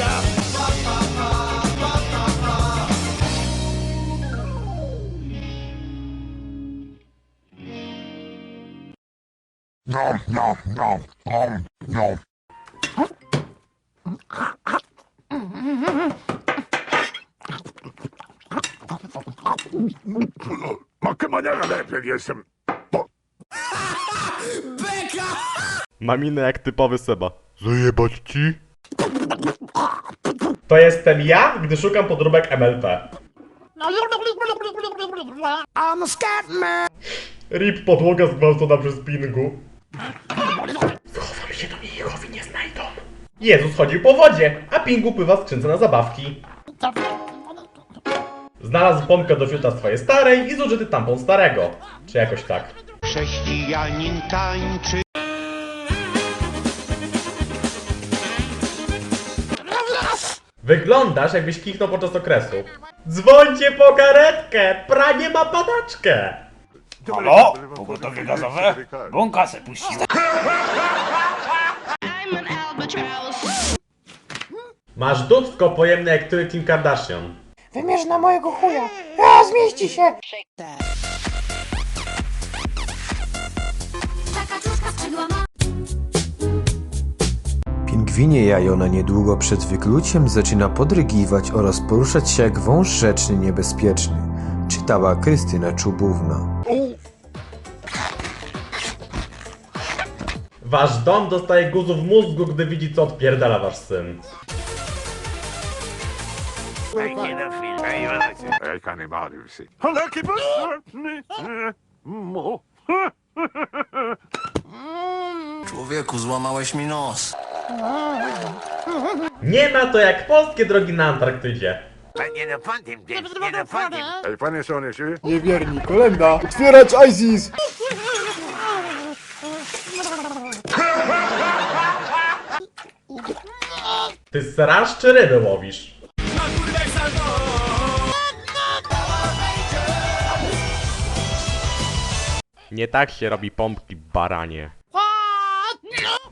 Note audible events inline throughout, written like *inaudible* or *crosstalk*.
świat No, no, no, no, no. Makemaniara lepiej jestem. Beka! Ma minę jak typowy Seba. Zajebać ci? To jestem ja, gdy szukam podróbek MLP. RIP podłoga zgwałcona przez Pingu. Schowam się do niej, Jehowi nie znajdą. Jezus chodził po wodzie, a Pingu pływa w skrzynce na zabawki. Znalazł pompkę do fiuta swojej starej i zużyty tampon starego. Czy jakoś tak. Chrześcijanin tańczy. Wyglądasz jakbyś kichnął podczas okresu. Dzwońcie po karetkę! Pranie ma padaczkę! Halo? Pogotowie gazowe? Bąka se. Masz dupsko pojemne jak ty Kim Kardashian. Wymierz na mojego chuja. A, zmieści się. Pingwinie jajona niedługo przed wykluciem zaczyna podrygiwać oraz poruszać się jak wąż rzeczny niebezpieczny. Czytała Krystyna Czubówna. Wasz dom dostaje guzu w mózgu, gdy widzi co odpierdala wasz syn. Człowieku, złamałeś mi nos. Nie ma to jak polskie drogi na Antarktydzie. Ej, panie Soniuszu, Niewierni, kolenda! Otwierać ISIS! Ty srasz czy ryby łowisz? Nie tak się robi pompki, baranie.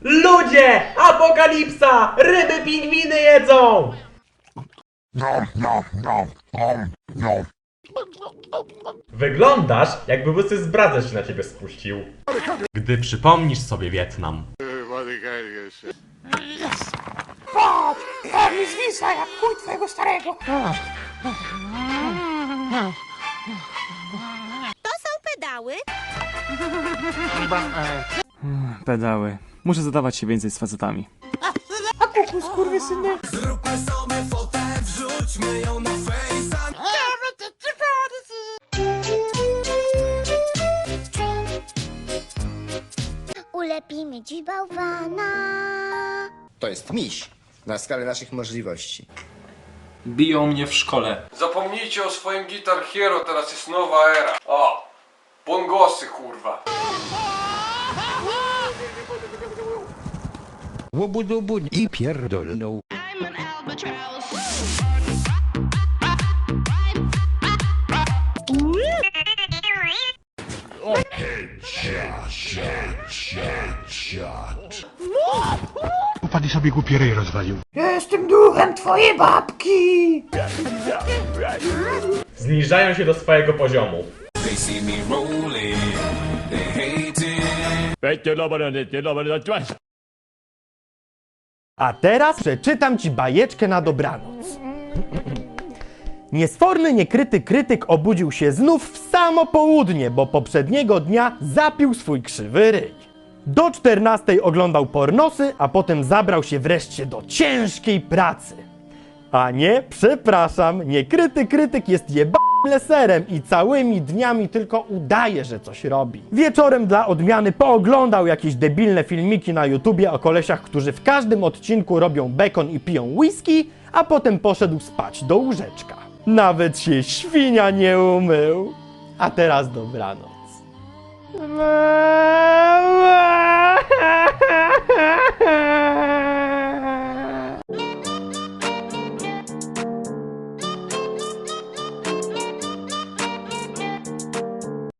Ludzie! Apokalipsa! Ryby pingwiny jedzą! Wyglądasz, jakby łysy z brazę się na ciebie spuścił. Gdy przypomnisz sobie Wietnam. Patrz, jak mi zwisa jak chuj twojego starego. To są pedały. Pedały. Muszę zadawać się więcej z facetami. A kuku, skurwysyny. Ulepimy dziś bałwana. To jest miś na skalę naszych możliwości. Biją mnie w szkole. Zapomnijcie o swoim Guitar Hero, teraz jest nowa era. O! Bongosy, kurwa. I'm an albatross. Upadł sobie głupi rej rozwalił. Jestem duchem twojej babki. Zniżają się do swojego poziomu. A teraz przeczytam ci bajeczkę na dobranoc. Niesforny, niekryty krytyk obudził się znów w samo południe, bo poprzedniego dnia zapił swój krzywy ryj. Do 14 oglądał pornosy, a potem zabrał się wreszcie do ciężkiej pracy. A nie, przepraszam, niekryty krytyk jest jeba leserem i całymi dniami tylko udaje, że coś robi. Wieczorem dla odmiany pooglądał jakieś debilne filmiki na YouTubie o kolesiach, którzy w każdym odcinku robią bekon i piją whisky, a potem poszedł spać do łóżeczka. Nawet się świnia nie umył. A teraz dobranoc. Mua, *laughs*